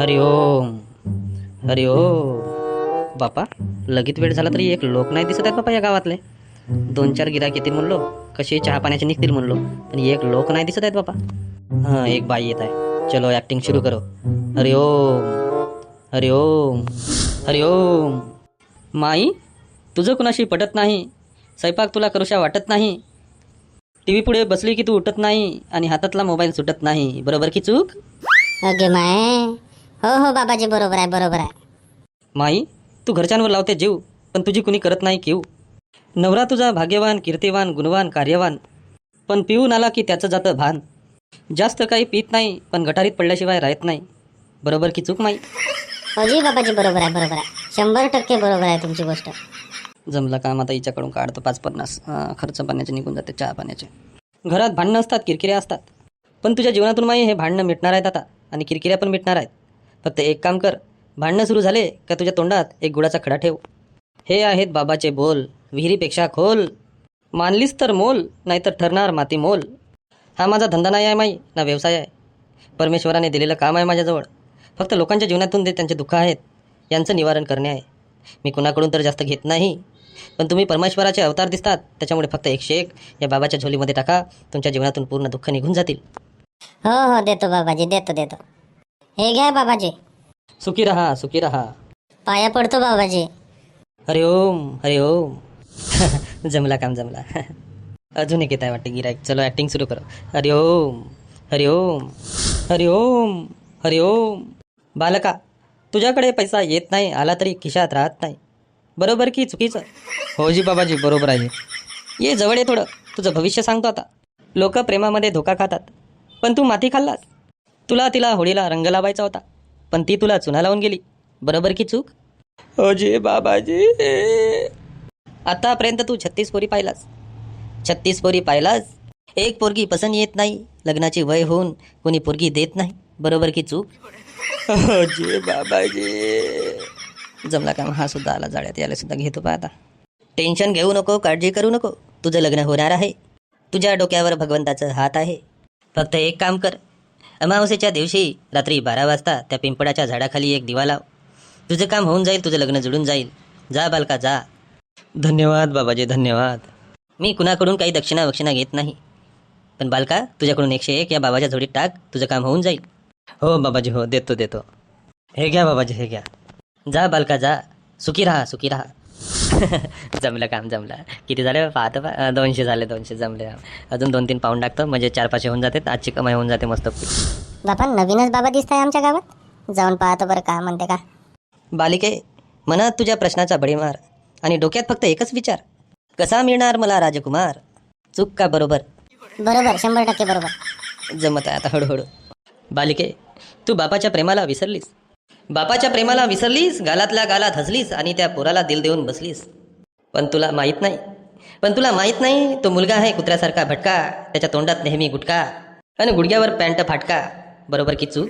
हरि ओम हरि ओम. बापा लगेच वेळ झाला तरी एक लोक नाही दिसत आहेत बापा या गावातले. दोन चार गिराक येतील म्हणलो कसे चहा पाण्याचे निघतील म्हणलो पण एक लोक नाही दिसत आहेत बापा. हां एक बाई येत आहे. चलो ॲक्टिंग सुरू करो. हरि ओम हरि ओम हरि ओम. माई तुझं कुणाशी पटत नाही? स्वयंपाक तुला करूशा वाटत नाही? टी व्ही पुढे बसली की तू उठत नाही आणि हातातला मोबाईल सुटत नाही. बरोबर की चूक? अगे माय. हो हो बाबाजी बरोबर आहे बरोबर आहे. माई तू घरच्यांवर लावते जीव पण तुझी कुणी करत नाही किव. नवरा तुझा भाग्यवान कीर्तिवान गुणवान कार्यवान. पण पिऊन आला की त्याचं जातं भान. जास्त काही पित नाही पण गटारीत पडल्याशिवाय राहत नाही. बरोबर की चूक माई? अजी बाबाजी बरोबर आहे बरोबर आहे. शंभर टक्के बरोबर आहे तुमची गोष्ट. जमलं काम आता हिच्याकडून काढतो पाच पन्नास. अं, खर्च पाण्याचे निघून जाते चहा पाण्याचे. घरात भांडणं असतात किरकिऱ्या असतात. पण तुझ्या जीवनातून माई हे भांडणं मिटणार आहेत आता. आणि किरकिऱ्या पण मिटणार आहेत. फक्त एक काम कर भांडणं सुरू झाले का तुझ्या तोंडात एक गुळाचा खडा ठेव. हे आहेत बाबाचे बोल विहिरीपेक्षा खोल. मानलीस तर मोल नाहीतर ठरणार माती मोल. हा माझा धंदा नाही आहे माई ना व्यवसाय आहे. परमेश्वराने दिलेलं काम आहे माझ्याजवळ. फक्त लोकांच्या जीवनातून ते त्यांचे दुःख आहेत यांचं निवारण करणे आहे. मी कुणाकडून तर जास्त घेत नाही. पण तुम्ही परमेश्वराचे अवतार दिसतात त्याच्यामुळे फक्त एकशे एक या बाबाच्या झोलीमध्ये टाका तुमच्या जीवनातून पूर्ण दुःख निघून जातील. हो हो देतो बाबाजी देतो देतो. हे घ्या बाबाजी. सुखी रहा सुखी रहा. पाया पडतो बाबाजी. हरि ओम हरि ओम. जमला काम जमला. अजून एक येत आहे वाटतं गिरायक चलो ॲक्टिंग सुरू करो. हरि ओम हरि ओम हरि ओम हरि ओम. बालका तुझ्याकडे पैसा येत नाही आला तरी खिशात राहत नाही. बरोबर की चुकीचं? हो जी बाबाजी बरोबर आहे. ये जवळ ये थोडं. तुझं भविष्य सांगतो आता. लोक प्रेमामध्ये धोका खातात. पण तू माती खाल्लास. तुला तिला होळीला रंग लावायचा होता. पण ती तुला चुना लावून गेली. बरोबर की चूक? हो जी बाबाजी. आतापर्यंत तू छत्तीस पोरी पाहिलास. छत्तीस पोरी पाहिलास एक पोरगी पसंत येत नाही. लग्नाची वय होऊन कोणी पोरगी देत नाही. बरोबर की चूक? हो जी बाबाजी. जमला का हा सुद्धा आला जाळ्यात. याला सुद्धा घेतो पा आता. टेन्शन घेऊ नको काळजी करू नको. तुझं लग्न होणार आहे. तुझ्या डोक्यावर भगवंताचं हात आहे. फक्त एक काम कर. अमावस्येच्या दिवशी रात्री बारा वाजता त्या पिंपळाच्या झाडाखाली एक दिवा लाव. तुझं काम होऊन जाईल तुझं लग्न जुळून जाईल. जा बालका जा. धन्यवाद बाबाजी धन्यवाद. मी कुणाकडून काही दक्षिणा वक्षिणा घेत नाही. पण बालका तुझ्याकडून एकशे एक या बाबाच्या जोडीत टाक तुझं काम होऊन जाईल. हो बाबाजी हो देतो देतो. हे घ्या बाबाजी हे घ्या. जा बालका जा. सुखी राहा सुखी राहा. जमलं काम जमलं. किती झाले पाहतं पा दोनशे झाले दोनशे जमले. अजून दोन तीन पाऊंड टाकतो. म्हणजे चार पाचशे होऊन जाते. आजची कमाई होऊन जाते मस्त बापा नवीनच बाबा दिसत आहे आमच्या गावात? जाऊन पाहतो बरं का म्हणते का. बालिके मनात तुझ्या प्रश्नाचा बडी मार आणि डोक्यात फक्त एकच विचार. कसा मिळणार मला राजकुमार? चूक का बरोबर? बरोबर शंभर टक्के बरोबर. जमत आहे आता हळूहळू. बालिके तू बापाच्या प्रेमाला विसरलीस. बापाच्या प्रेमाला विसरलीस गालातल्या गालात हसलीस आणि त्या पोराला दिल देऊन बसलीस. पण तुला माहीत नाही. पण तुला माहीत नाही तो मुलगा आहे कुत्र्यासारखा भटका त्याच्या तोंडात नेहमी गुटका आणि गुडघ्यावर पॅन्ट फाटका. बरोबर की चूक?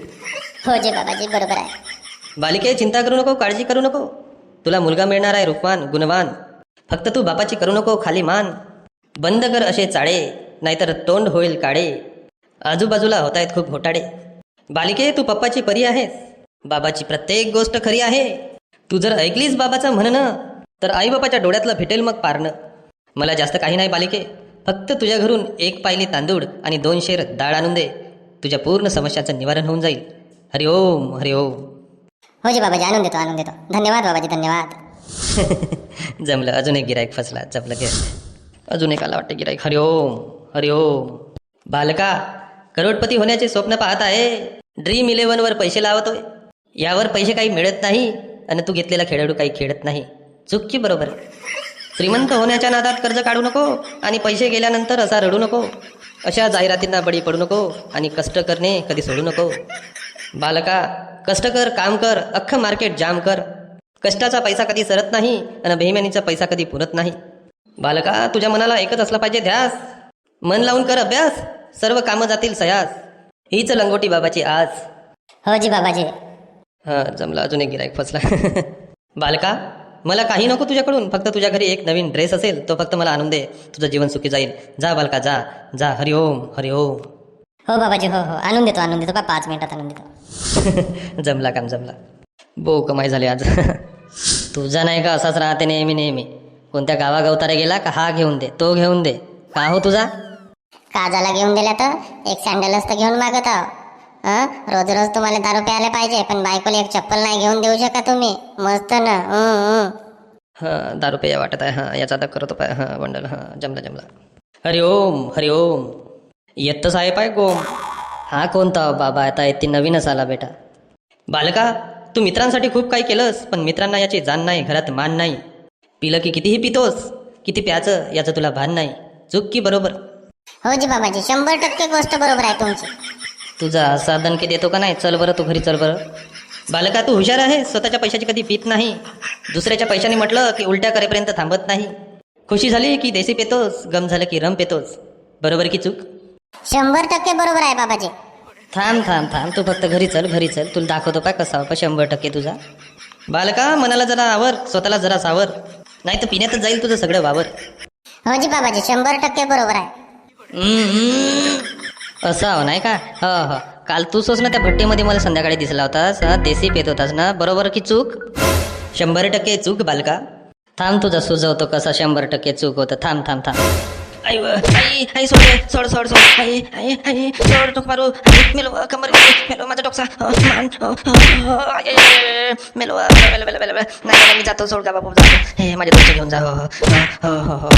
हो जी बाबाजी बरोबर आहे. बालिके चिंता करू नको काळजी करू नको. तुला मुलगा मिळणार आहे रूपवान गुणवान. फक्त तू बापाची करू नको खाली मान. बंद कर असे चाळे नाहीतर तोंड होईल काळे. आजूबाजूला होत आहेत खूप घोटाडे बालिके तू पप्पाची परी आहेस. बाबाची प्रत्येक गोष्ट खरी आहे. तू जर ऐकलीस बाबाचं म्हणणं तर आईबापाच्या डोळ्यातलं भेटेल मग पारणं. मला जास्त काही नाही बालिके. फक्त तुझ्या घरून एक पायली तांदूळ आणि दोन शेर डाळ आणून दे. तुझ्या पूर्ण समस्याचं निवारण होऊन जाईल. हरि ओम हरि ओम. हो जी बाबाजी आणून देतो आणून देतो. धन्यवाद बाबाजी धन्यवाद. जमलं अजून एक गिरायक फसला जमलं गे अजून एक आला वाटतं गिरायक हरि ओम हरि ओम. बालका करोडपती होण्याचे स्वप्न पाहत आहे. ड्रीम इलेव्हनवर पैसे लावतोय. यावर पैसे काही मिळत नाही आणि तू घेतलेला खेळाडू काही खेळत नाही. चुकी बरोबर? श्रीमंत होण्याच्या नादात कर्ज काढू नको आणि पैसे गेल्यानंतर असा रडू नको. अशा जाहिरातींना बळी पडू नको आणि कष्ट करणे कधी सोडू नको. बालका कष्ट कर काम कर अख्खं मार्केट जाम कर. कष्टाचा पैसा कधी सरत नाही आणि बेहिमानीचा पैसा कधी पुरत नाही. बालका तुझ्या मनाला एकच असला पाहिजे ध्यास. मन लावून कर अभ्यास. सर्व कामं जातील सयास. हीच लंगोटी बाबाची आज हो जी बाबाजी. हा जमला. अजून एक गिरायक फसला. बालका मला काही नको तुझ्याकडून. फक्त तुझ्या घरी एक नवीन ड्रेस असेल तो फक्त मला आणून दे. तुझं जीवन सुखी जाईल. जा बालका जा. जा. हरिओम हरिओम हो बाबाजी हो हो. आणून देतो आणून देतो. का पाच मिनिटात आणून देतो. जमला काम जमला. बो कमाई झाली आज. तुझा नाही का असाच राहते नेहमी नेहमी? कोणत्या गावागवतारे गेला का हा घेऊन दे तो घेऊन दे. का हो तुझा? काजाला घेऊन दिल्या तर एक सँडलच तर घेऊन मागत आहो. हं? रोज रोज तुम्हाला दारू प्यायला पाहिजे पण बायकोला एक चप्पल नाही घेऊन देऊ शकता तुम्ही. मस्त ना? हं, हं. हां दारू पेया वाटत आहे. हां याचा आता करतो पाय. हां बंडल. हां जमला जमला. हरि ओम हरि ओम. येत्त साहेब आहे गोम. हा कोणता बाबा आता येते नवीनच आला बेटा. बालका तू मित्रांसाठी खूप काही केलंस पण मित्रांना याची जाण नाही घरात मान नाही. पिलं की कितीही पितोस किती प्याचं याचं तुला भान नाही. चूक की बरोबर? हो जी बाबाजी शंभर टक्के गोष्ट बरोबर आहे तुमची. तुझा साधन की देतो का नाही? चल बरं तू घरी चल बरं. बालका तू हुशार आहे. स्वतःच्या पैशाची कधी पित नाही. दुसऱ्याच्या पैशाने म्हटलं की उलट्या करेपर्यंत थांबत नाही. खुशी झाली की देशी पेतोस गम झालं की रम पेतोस. बरोबर की चूक? शंभर टक्के बरोबर आहे बाबाजी. थांब थांब थांब. तू फक्त घरी चल घरी चल. तुला दाखवतो पाय कसा बापा शंभर टक्के तुझा. बालका मनाला जरा आवर स्वतःला जरा सावर. नाही तर पिण्यातच जाईल तुझं सगळं वावर. हो जी बाबाजी शंभर टक्के बरोबर आहे. असं हो नाही का? हो हो. काल तू सोस ना त्या भट्टीमध्ये मला संध्याकाळी दिसला होतास हा? देशी पेत होतास ना? बरोबर की चूक? शंभर टक्के चूक बालका. थांब तुझा सुजवतो कसा शंभर टक्के चूक होतं. थांब थांब थांब. आई आई आई सोड सोड सोड सोड. आई आई आई सोड टोक मारू. आई, मेलो व, मेलो माझा डोकसा. अ, मान मेलो व, मेलो, मेलो, नाही मी जातो सोड का बापू जातो. हे माझ्या डोकं घेऊन जा. हो हो हो हो. हो.